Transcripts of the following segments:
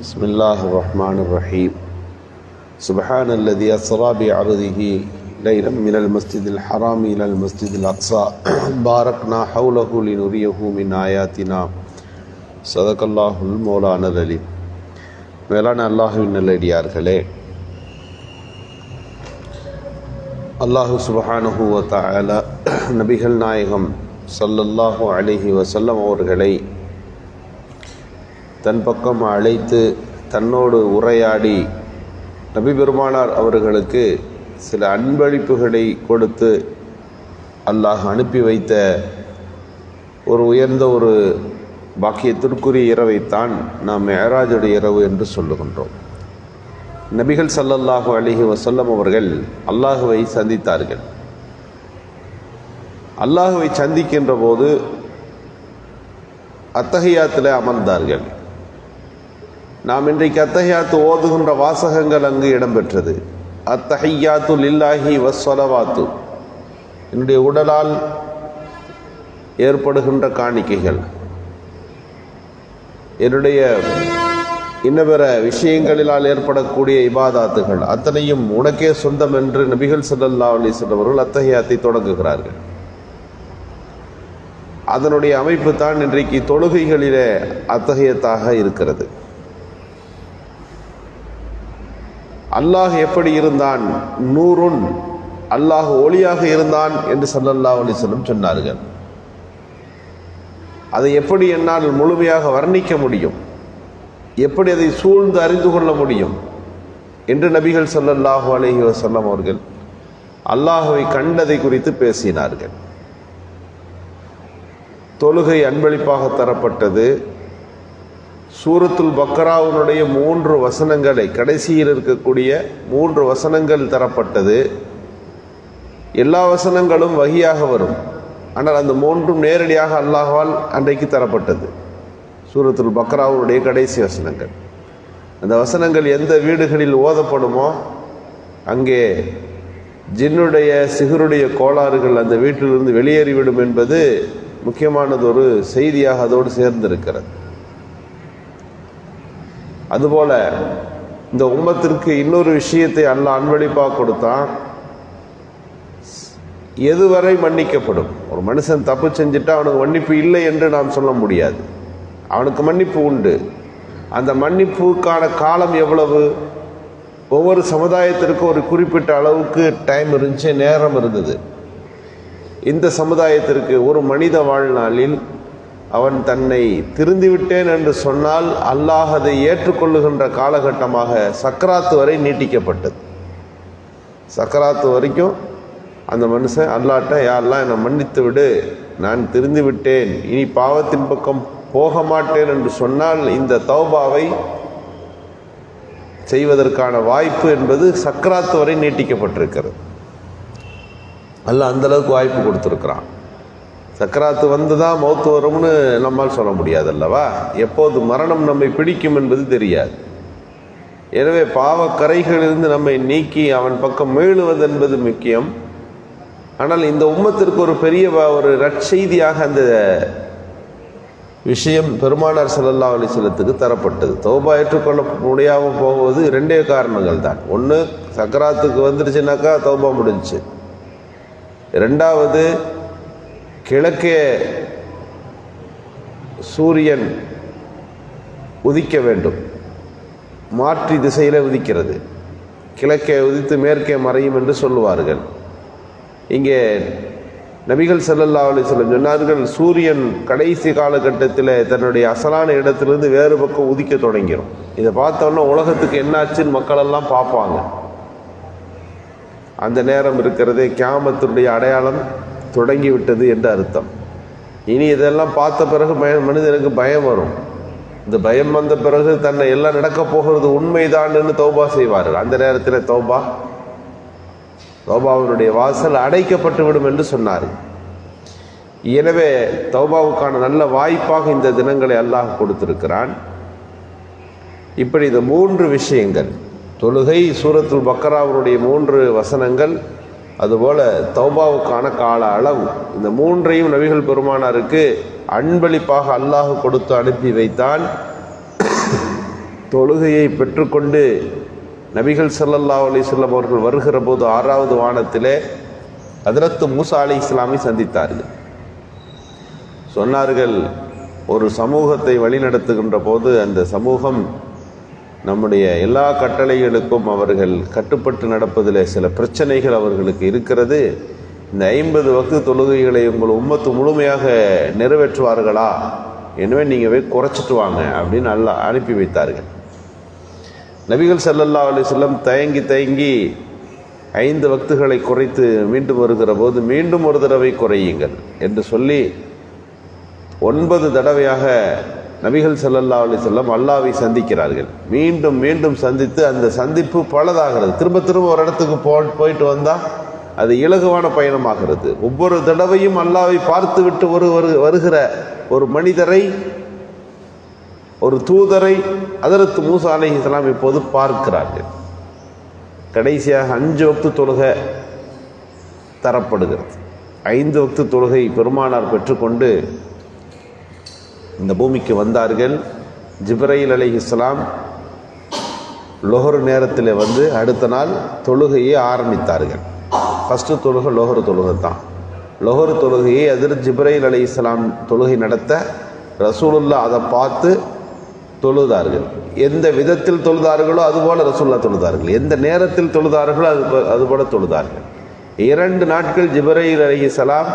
بسم الله الرحمن الرحيم سبحان الذي أسرى بعرضه ليلا من المسجد الحرام إلى المسجد الأقصى باركنا حوله لنريه من آياتنا صدق الله المولانا العليم மேலான அல்லாஹுவின் நல்லடியார்களே அல்லாஹு சுபஹானஹு வ தஆலா நபிகள் நாயகம் சல்லல்லாஹு அலிஹி வசல்லம் அவர்களை தன் பக்கம் அழைத்து தன்னோடு உரையாடி நபி பெருமானார் அவர்களுக்கு சில அன்பளிப்புகளை கொடுத்து அல்லாஹ் அனுப்பி வைத்த ஒரு உயர்ந்த ஒரு பாக்கியத்திற்குரிய இரவைத்தான் நாம் மெஹராஜுடைய இரவு என்று சொல்லுகின்றோம். நபிகள் சல்லல்லாஹு அலிஹி வசல்லம் அவர்கள் அல்லாஹுவை சந்தித்தார்கள். அல்லாஹுவை சந்திக்கின்ற போது அத்தகையாத்தில் அமர்ந்தார்கள். நாம் இன்றைக்கு அத்தகையாத்து ஓதுகின்ற வாசகங்கள் அங்கு இடம்பெற்றது. அத்தஹையாத்து லில்லாஹி வஸ்வலவாத்து என்னுடைய உடலால் ஏற்படுகின்ற காணிக்கைகள். என்னுடைய இன்னபிற விஷயங்களிலால் ஏற்படக்கூடிய இபாதாத்துகள் அத்தனையும் உனக்கே சொந்தம் என்று நபிகள் சல்லல்லா அலிஸ்வல் அவர்கள் அத்தகையாத்தை தொடங்குகிறார்கள். அதனுடைய அமைப்பு தான் இன்றைக்கு தொழுகைகளிலே அத்தகையத்தாக இருக்கிறது. அல்லாஹ் எப்படி இருந்தான்? நூறுன். அல்லாஹ் ஒளியாக இருந்தான் என்று சல்லல்லா அலிஸ்லம் சொன்னார்கள். அதை எப்படி என்னால் முழுமையாக வர்ணிக்க முடியும்? எப்படி அதை சூழ்ந்து அறிந்து கொள்ள முடியும்? என்று நபிகள் சல்லல்லாஹு அலஹி வசல்லம் அவர்கள் அல்லாஹுவை கண்டதை குறித்து பேசினார்கள். தொழுகை அன்பளிப்பாக தரப்பட்டது. சூரத்துல் பக்ராவுனுடைய மூன்று வசனங்களை கடைசியில் இருக்கக்கூடிய மூன்று வசனங்கள் தரப்பட்டது. எல்லா வசனங்களும் வகியாக வரும். ஆனால் அந்த மூன்றும் நேரடியாக அல்லாஹால் அன்றைக்கு தரப்பட்டது. சூரத்துல் பக்ராவுடைய கடைசி வசனங்கள். அந்த வசனங்கள் எந்த வீடுகளில் ஓதப்படுமோ அங்கே ஜின்னுடைய சிகருடைய கோளாறுகள் அந்த வீட்டிலிருந்து வெளியேறிவிடும் என்பது முக்கியமானது ஒரு செய்தியாக அதோடு சேர்ந்திருக்கிறது. அதுபோல இந்த உம்மத்திற்கு இன்னொரு விஷயத்தை அல்ல அன்பளிப்பாக கொடுத்தான். எதுவரை மன்னிக்கப்படும்? ஒரு மனுஷன் தப்பு செஞ்சுட்டு அவனுக்கு மன்னிப்பு இல்லை என்று நாம் சொல்ல முடியாது. அவனுக்கு மன்னிப்பு உண்டு. அந்த மன்னிப்புக்கான காலம் எவ்வளவு? ஒவ்வொரு சமுதாயத்திற்கும் ஒரு குறிப்பிட்ட அளவுக்கு டைம் இருந்துச்சு நேரம் இருந்தது. இந்த சமுதாயத்திற்கு ஒரு மனித வாழ்நாளில் அவன் தன்னை திருந்திவிட்டேன் என்று சொன்னால் அல்லாஹ் அதை ஏற்றுக்கொள்ளுகின்ற காலகட்டமாக சக்கராத்து வரை நீட்டிக்கப்பட்டது. சக்கராத்து வரைக்கும் அந்த மனுஷன் அல்லாட்ட யாரெல்லாம் என்னை மன்னித்து விடு. நான் திருந்து விட்டேன் இனி பாவத்தின் பக்கம் போக மாட்டேன் என்று சொன்னால் இந்த தௌபாவை செய்வதற்கான வாய்ப்பு என்பது சக்கராத்து வரை நீட்டிக்கப்பட்டிருக்கிறது. அல்ல அந்தளவுக்கு வாய்ப்பு கொடுத்துருக்குறான். சக்கராத்து வந்து தான் மௌத்து வரும்னு நம்மால் சொல்ல முடியாது அல்லவா எப்போது மரணம் நம்மை பிடிக்கும் என்பது தெரியாது. எனவே பாவக்கரைகளிலிருந்து நம்மை நீக்கி அவன் பக்கம் மீளுவது என்பது முக்கியம். ஆனால் இந்த உம்மத்திற்கு ஒரு பெரிய ஒரு ரட்செய்தியாக அந்த விஷயம் பெருமானார் சல்லல்லா அலிசலத்துக்கு தரப்பட்டது. தௌபா ஏற்றுக்கொள்ள முடியாமல் போகுவது ரெண்டே காரணங்கள் தான் ஒன்று சக்கராத்துக்கு வந்துடுச்சுனாக்கா தௌபா முடிஞ்சுச்சு. ரெண்டாவது கிழக்கே சூரியன் உதிக்க வேண்டும். மாற்றி திசையில் உதிக்கிறது. கிழக்கே உதித்து மேற்கே மறையும் என்று சொல்லுவார்கள். இங்கே நபிகள் செல்லல்லா அலிஸ்லம் சொன்னார்கள் சூரியன் கடைசி காலகட்டத்தில் தன்னுடைய அசலான இடத்திலிருந்து வேறு பக்கம் உதிக்க தொடங்கிடும் இதை பார்த்தோன்னா உலகத்துக்கு என்னாச்சுன்னு மக்களெல்லாம் பார்ப்பாங்க. அந்த நேரம் இருக்கிறதே கியாமத்தினுடைய அடையாளம் தொடங்கிவிட்டது என்று அர்த்தம். இனி இதெல்லாம் பார்த்த பிறகு பய மனிதனுக்கு பயம் வரும். இந்த பயம் வந்த பிறகு தன்னை எல்லாம் நடக்க போகிறது உண்மைதான்னு தௌபா செய்வார்கள். அந்த நேரத்தில் தௌபா தௌபாவினுடைய வாசல் அடைக்கப்பட்டு விடும் என்று சொன்னார். எனவே தௌபாவுக்கான நல்ல வாய்ப்பாக இந்த தினங்களை அல்லாஹ் கொடுத்திருக்கிறான். இப்படி இந்த மூன்று விஷயங்கள் தொழுகை சூரத்துல் பக்கராவுடைய மூன்று வசனங்கள் அதுபோல் தௌபாவுக்கான கால அளவு. இந்த மூன்றையும் நபிகள் பெருமானாருக்கு அன்பளிப்பாக அல்லாஹ் கொடுத்து அனுப்பி வைத்தான். தொழுகையை பெற்றுக்கொண்டு நபிகள் சல்லல்லா அலைஹி வஸல்லம் அவர்கள் வருகிற போது ஆறாவது வானத்திலே அதிரத்து மூசா அலி இஸ்லாமை சந்தித்தார்கள். சொன்னார்கள் ஒரு சமூகத்தை வழிநடத்துகின்ற போது அந்த சமூகம் நம்முடைய எல்லா கட்டளைகளுக்கும் அவர்கள் கட்டுப்பட்டு நடப்பதில் சில பிரச்சனைகள் அவர்களுக்கு இருக்கிறது. இந்த ஐம்பது வக்கு தொழுகைகளை உங்கள் உம்மத்து முழுமையாக நிறைவேற்றுவார்களா? எனவே நீங்கள் போய் குறைச்சிட்டு வாங்க அப்படின்னு நல்லா அனுப்பி வைத்தார்கள். நபிகள் சல்லல்லா அலி செல்லம் தயங்கி தயங்கி ஐந்து வக்துகளை குறைத்து மீண்டும் வருகிற போது மீண்டும் ஒரு தடவை குறையுங்கள் என்று சொல்லி ஒன்பது தடவையாக நபிகள் சல்லல்லா அலி செல்லம் அல்லாவை சந்திக்கிறார்கள். மீண்டும் மீண்டும் சந்தித்து அந்த சந்திப்பு பலதாகிறது. திரும்ப திரும்ப ஒரு இடத்துக்கு போ போயிட்டு வந்தால் அது இலகுவான பயணமாகிறது. ஒவ்வொரு தடவையும் அல்லாவை பார்த்து விட்டு ஒரு வரு- வருகிற ஒரு மனிதரை ஒரு தூதரை அதரத்து மூசா அலைஹிஸ்ஸலாம் இப்போது பார்க்கிறார்கள். கடைசியாக அஞ்சு வக்து தொழுகை தரப்படுகிறது. ஐந்து வக்து தொழுகை பெருமானார் பெற்றுக்கொண்டு இந்த பூமிக்கு வந்தார்கள். ஜிப்ரையில் அலி இஸ்லாம் லொஹர் நேரத்தில் வந்து அடுத்த நாள் தொழுகையை ஆரம்பித்தார்கள். ஃபஸ்ட்டு தொழுகை லொஹர் தொழுகை தான். லொஹர் தொழுகையை எதிர் ஜிப்ரையில் அலி அலைஹிஸ்ஸலாம் தொழுகை நடத்த ரசூலுல்லா அதை பார்த்து தொழுதார்கள். எந்த விதத்தில் தொழுதார்களோ அதுபோல் ரசூல்லா தொழுதார்கள். எந்த நேரத்தில் தொழுதார்களோ அது அதுபோல் தொழுதார்கள். இரண்டு நாட்கள் ஜிப்ரைல் சலாம்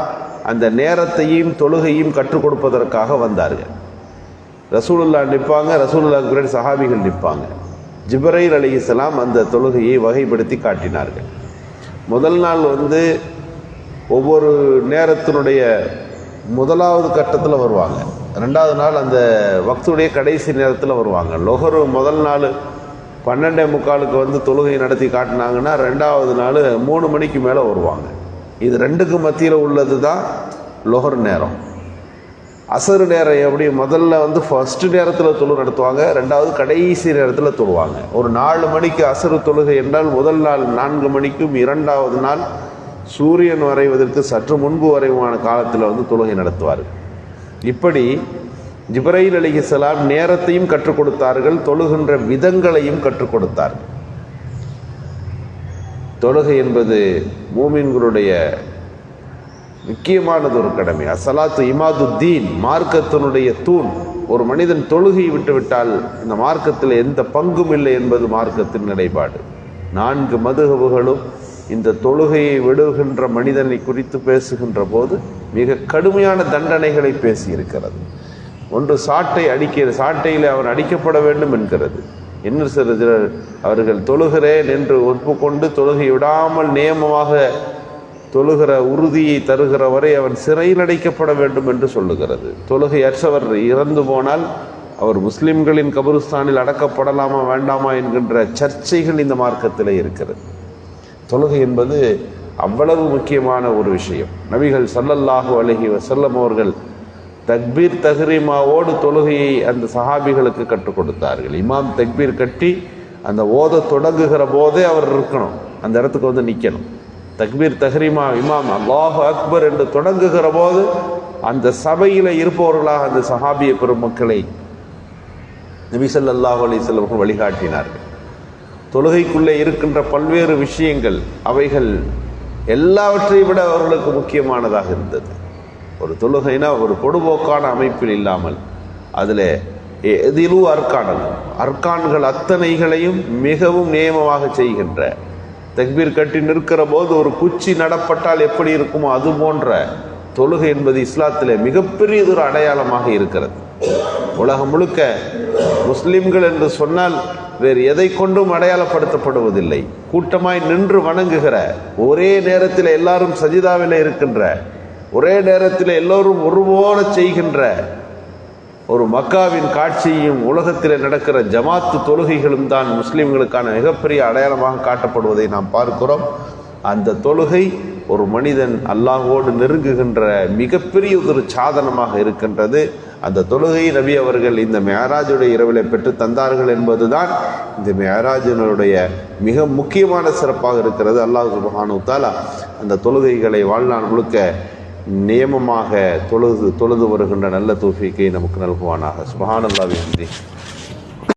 அந்த நேரத்தையும் தொழுகையும் கற்றுக் கொடுப்பதற்காக வந்தார்கள். ரசூலுல்லா நிற்பாங்க ரசூலுல்லா பின்னாடி சஹாபிகள் நிற்பாங்க. ஜிப்ரைல் அலைஹிஸ்ஸலாம் அந்த தொழுகையை வகைப்படுத்தி காட்டினார்கள். முதல் நாள் வந்து ஒவ்வொரு நேரத்தினுடைய முதலாவது கட்டத்தில் வருவாங்க. ரெண்டாவது நாள் அந்த வக்துடைய கடைசி நேரத்தில் வருவாங்க. லொஹரு முதல் நாள் பன்னெண்டே முக்காலுக்கு வந்து தொழுகை நடத்தி காட்டினாங்கன்னா ரெண்டாவது நாள் மூணு மணிக்கு மேலே வருவாங்க. இது ரெண்டுக்கு மத்தியில் உள்ளது தான் லொஹர் நேரம். அசரு நேரம் எப்படி? முதல்ல வந்து ஃபஸ்ட்டு நேரத்தில் தொழு நடத்துவாங்க ரெண்டாவது கடைசி நேரத்தில் தொழுவாங்க. ஒரு நாலு மணிக்கு அசரு தொழுகை என்றால் முதல் நாள் நான்கு மணிக்கும் இரண்டாவது நாள் சூரியன் வரைவதற்கு சற்று முன்பு வரைவான காலத்தில் வந்து தொழுகை நடத்துவார். இப்படி ஜிப்ரையில் அலிஹி சலாம் நேரத்தையும் கற்றுக் கொடுத்தார்கள் தொழுகின்ற விதங்களையும் கற்றுக் கொடுத்தார்கள் தொழுகை என்பது மூமின்களுடைய முக்கியமானது ஒரு கடமை. அசலாத்து இமாதுத்தீன் மார்க்கத்தினுடைய தூண். ஒரு மனிதன் தொழுகை விட்டுவிட்டால் இந்த மார்க்கத்தில் எந்த பங்கும் இல்லை என்பது மார்க்கத்தின் நிலைப்பாடு. நான்கு மதுகவுகளும் இந்த தொழுகையை விடுகின்ற மனிதனை குறித்து பேசுகின்ற போது மிக கடுமையான தண்டனைகளை பேசியிருக்கிறது. ஒன்று சாட்டை அடிக்கிற சாட்டையில் அவன் அடிக்கப்பட வேண்டும் என்கிறது. இன்னும் சில சிலர் அவர்கள் தொழுகிறேன் என்று ஒப்புக்கொண்டு தொழுகை விடாமல் நியமமாக தொழுகிற உறுதியை தருகிற வரை அவன் சிறையில் அடைக்கப்பட வேண்டும் என்று சொல்லுகிறது. தொழுகை அற்றவர் இறந்து போனால் அவர் முஸ்லிம்களின் கபருஸ்தானில் அடக்கப்படலாமா வேண்டாமா என்கின்ற சர்ச்சைகள் இந்த மார்க்கத்தில் இருக்கிறது. தொழுகை என்பது அவ்வளவு முக்கியமான ஒரு விஷயம். நபிகள் சல்லல்லாஹு அலைஹி வஸல்லம் அவர்கள் தக்பீர் தஹ்ரீமாவோடு தொழுகையை அந்த சஹாபிகளுக்கு கற்றுக் கொடுத்தார்கள். இமாம் தக்பீர் கட்டி அந்த ஓத தொடங்குகிற போதே அவர் இருக்கணும். அந்த இடத்துக்கு வந்து நிற்கணும் தக்பீர் தஹ்ரீமா இமாம் அல்லாஹு அக்பர் என்று தொடங்குகிற போது அந்த சபையில் இருப்பவர்களாக அந்த சஹாபிய பெருமக்களை நபி ஸல்லல்லாஹு அலைஹி வஸல்லம் அவர்கள் வழிகாட்டினார்கள். தொழுகைக்குள்ளே இருக்கின்ற பல்வேறு விஷயங்கள் அவைகள் எல்லாவற்றையும் விட அவர்களுக்கு முக்கியமானதாக இருந்தது. ஒரு தொழுகைனா ஒரு பொடுபோக்கான அமைப்பில் இல்லாமல் அதில் எதிலும் அர்க்கானல் அர்க்கான்கள் அத்தனைகளையும் மிகவும் நியமமாக செய்கின்ற தக்பீர் கட்டி நிற்கிற போது ஒரு குச்சி நடப்பட்டால் எப்படி இருக்குமோ அது போன்ற தொழுகை என்பது இஸ்லாத்திலே மிகப்பெரியதொரு அடையாளமாக இருக்கிறது. உலகம் முழுக்க முஸ்லிம்கள் என்று சொன்னால் வேறு எதை கொண்டும் அடையாளப்படுத்தப்படுவதில்லை. கூட்டமாய் நின்று வணங்குகிற ஒரே நேரத்தில் எல்லாரும் சஜிதாவில் இருக்கின்ற ஒரே நேரத்தில் எல்லோரும் ஒருபோல செய்கின்ற ஒரு மக்காவின் காட்சியும் உலகத்தில் நடக்கிற ஜமாத்து தொழுகைகளும் தான் முஸ்லீம்களுக்கான மிகப்பெரிய அடையாளமாக காட்டப்படுவதை நாம் பார்க்கிறோம். அந்த தொழுகை ஒரு மனிதன் அல்லாஹோடு நெருங்குகின்ற மிகப்பெரிய ஒரு சாதனமாக இருக்கின்றது. அந்த தொழுகை நபி அவர்கள் இந்த மேராஜுடைய இரவிலே பெற்று தந்தார்கள் என்பதுதான் இந்த மேராஜனுடைய மிக முக்கியமான சிறப்பாக இருக்கிறது. அல்லாஹ் சுபஹானு தாலா அந்த தொழுகைகளை வாழ்நாள் முழுக்க நியமமாக தொழுது தொழுது வருகின்ற நல்ல தூஃபிக்கை நமக்கு நல்குவானாக. சுபஹானல்லாஹ் நன்றி